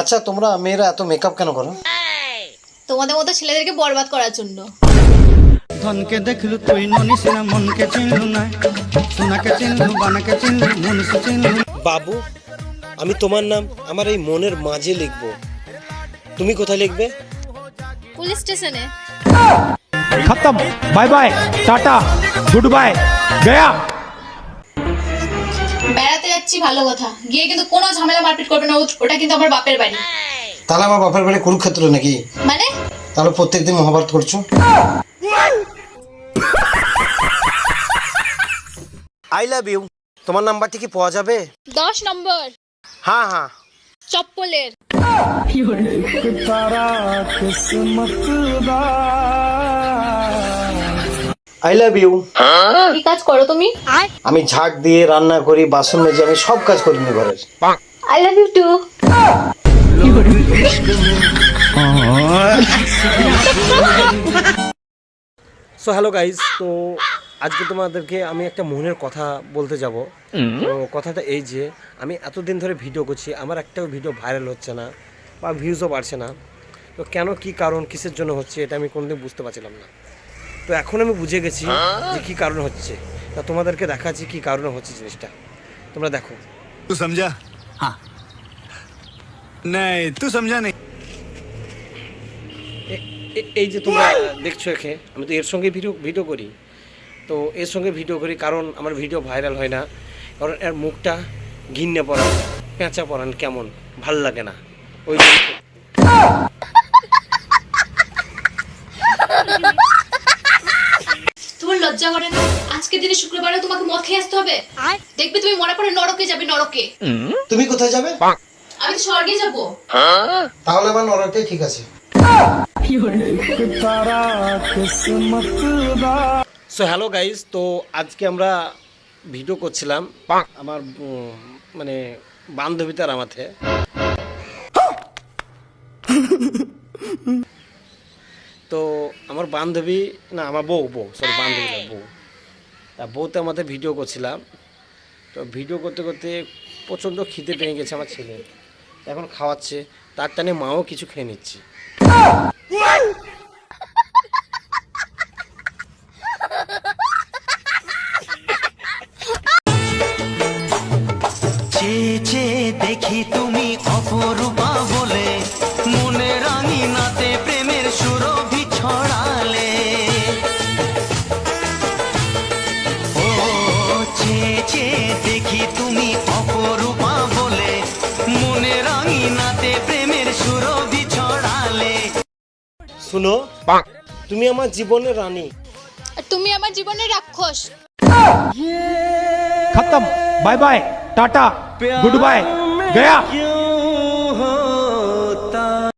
আচ্ছা তোমরা মেয়েরা এত মেকআপ কেন করো? তোমাদের মতো ছেলেদেরকে বরবাদ করার জন্য। ধনকে দেখলু তুই মনিস না মনকে চিনলু না। সোনাকে চিনলু বানাকে চিনলু মনুষ চিনলু বাবু আমি তোমার নাম আমার এই মনের মাঝে লিখব। তুমি কোথায় লিখবে? পুলিশ স্টেশনে। খতম। Bye bye tata good bye Gaya. বেড়া যাচ্ছি ভালো কথা। গিয়ে কিন্তু কোনো ঝামেলা মারপিট করবে না। ওটা কিন্তু আমার বাপের বাড়ি। তাহলে আমার বাপের বাড়ি কুরুক্ষেত্র নাকি? মানে? তাহলে প্রত্যেকদিন মহাভারত করছ? আই লাভ ইউ তোমার নাম্বারটি কি পাওয়া যাবে? দশ নম্বর। হ্যাঁ হ্যাঁ। চপ্পলের। আই লাভ ইউ কি কাজ করো তুমি? আমি ঝাড় দিয়ে রান্না করি বাসন মেজে আমি সব কাজ করি নি ঘরের I love you too so hello guys তো আজকে তোমাদেরকে আমি একটা মনের কথা বলতে যাব। তো কথাটা এই যে আমি এতদিন ধরে ভিডিও করছি আমার একটাও ভিডিও ভাইরাল হচ্ছে না বা ভিউজও বাড়ছে না। তো কেন কি কারণ কিসের জন্য হচ্ছে এটা আমি কোনোদিন বুঝতে পারছিলাম না। তো এখন আমি বুঝে গেছি যে কী কারণ হচ্ছে। তা তোমাদেরকে দেখাচ্ছি কী কারণে হচ্ছে জিনিসটা। তোমরা দেখো। তো সমঝা হ্যাঁ নাই তুই সমঝা নাই এই যে তোমরা দেখছ এখে আমি তো এর সঙ্গে ভিডিও ভিডিও করি। তো এর সঙ্গে ভিডিও করি কারণ আমার ভিডিও ভাইরাল হয় না। কারণ এর মুখটা ঘিন্নে পড়ান পেঁচা পড়ান কেমন ভালো লাগে না। ওই লজ্জা করে না? আজকে দিনে শুক্রবারে তোমাকে মদ খেয়ে আসতে হবে। দেখবে তুমি মনে পড়ে নরকে যাবে নরকে। তুমি কোথায় যাবে? আমি তো স্বর্গে যাব। তাহলে আমার নরকটাই ঠিক আছে। সো হ্যালো গাইস তো আজকে আমরা ভিডিও করছিলাম আমার মানে বান্ধবীতার আমাতে। তো আমার বান্ধবী না আমার বউ বউ সরি বান্ধবী না বউ। তা বউতে আমাদের ভিডিও করছিলাম। তো ভিডিও করতে করতে প্রচণ্ড খিদে পেয়ে গেছে আমার ছেলে। এখন খাওয়াচ্ছে তার টানে মাও কিছু খেয়ে নিচ্ছে। চেয়ে চেয়ে দেখি তুমি অপরূপা কাছে চেয়ে দেখি তুমি অপরূপা বলে। মনে রাঙিনাতে প্রেমের সুরভি ছড়ালে। শুনো তুমি আমার জীবনের রানী। তুমি আমার জীবনে রাক্ষস। খতম। Bye bye tata. Good bye. Gaya.